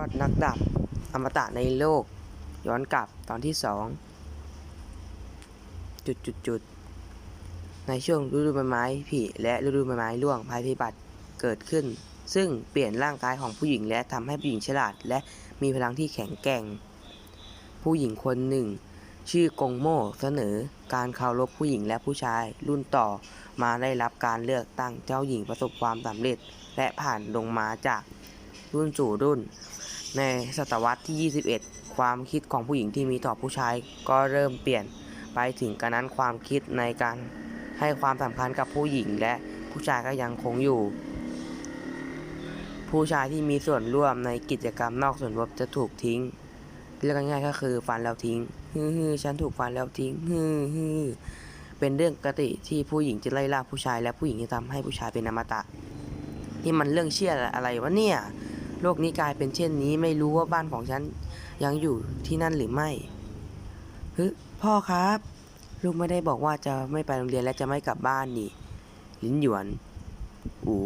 ยอดนักดับอมตะในโลก ย้อนกลับตอนที่สองจุดจุดจุดในช่วงฤดูใบไม้ผลิและฤดูใบไม้ร่วงภัยพิบัติเกิดขึ้น ซึ่งเปลี่ยนร่างกายของผู้หญิงและทำให้ผู้หญิงฉลาด และมีพลังที่แข็งแกร่ง ผู้หญิงคนหนึ่ง ชื่อกงโม่เสนอการเคารพผู้หญิงและผู้ชาย รุ่นต่อมาได้รับการเลือกตั้งเจ้าหญิงประสบความสำเร็จ และผ่านลงมาจากรุ่นสู่รุ่น ในศตวรรษที่ 21 ความคิดของผู้หญิงที่มีต่อผู้ชายก็เริ่มเปลี่ยนไปถึงกระนั้นความคิดในการให้ความสำคัญกับผู้หญิงและผู้ชายก็ยังคงอยู่ ผู้ชายที่มีส่วนร่วมในกิจกรรมนอกส่วนรบจะถูกทิ้งเรียกง่ายๆก็คือฟันแล้วทิ้งฮือฮือฉันถูกฟันแล้วทิ้งฮือฮือเป็นเรื่องปกติที่ผู้หญิงจะไล่ล่าผู้ชาย และผู้หญิงจะทำให้ผู้ชายเป็นอมตะนี่มันเรื่องเชื่ออะไรวะเนี่ย โลกนี้กลายเป็นเช่นนี้ไม่รู้ว่าบ้านของฉันยังอยู่ที่นั่นหรือไม่ฮึพ่อครับ ลูกไม่ได้บอกว่าจะไม่ไปโรงเรียนและจะไม่กลับบ้านนี่ ลิ้นหยวนอู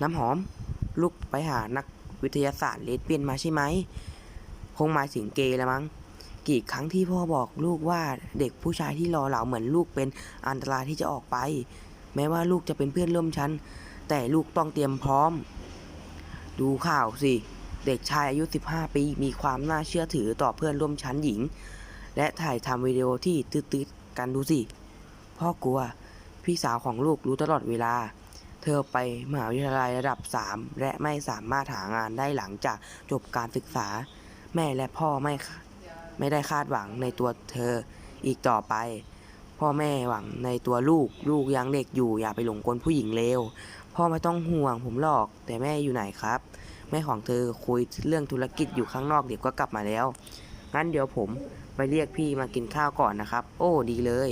น้ำหอม ลูกไปหานักวิทยาศาสตร์เลสเบี้ยนมาใช่ไหม คงหมายถึงเกย์แล้วมั้ง กี่ครั้งที่พ่อบอกลูกว่าเด็กผู้ชายที่รอเหล่าเหมือนลูกเป็นอันตรายที่จะออกไป แม้ว่าลูกจะเป็นเพื่อนร่วมชั้น แต่ลูกต้องเตรียมพร้อม ดูข่าวสิ เด็กชายอายุ 15 ปีมีความน่าเชื่อถือต่อเพื่อนร่วมชั้นหญิง และถ่ายทำวิดีโอที่ตืดๆกันดูสิ พ่อกลัว พี่สาวของลูกรู้ตลอดเวลา เธอไปมหาวิทยาลัยระดับ 3 และไม่สามารถหางานได้หลังจากจบการศึกษา แม่และพ่อไม่ไม่ได้คาดหวังในตัวเธออีกต่อไป พ่อแม่หวังในตัวลูกลูกยังเด็กอยู่อย่าไปหลงกลผู้หญิงเลว พ่อไม่ต้องห่วงผมหรอก แต่แม่อยู่ไหนครับ แม่ของเธอคุยเรื่องธุรกิจอยู่ข้างนอกเดี๋ยวก็กลับมาแล้ว งั้นเดี๋ยวผมไปเรียกพี่มากินข้าวก่อนนะครับ โอ้ดีเลย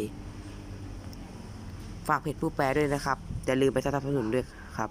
ฝากเพจผู้แปลด้วยนะครับอย่าลืมไปสนับสนุนด้วยครับ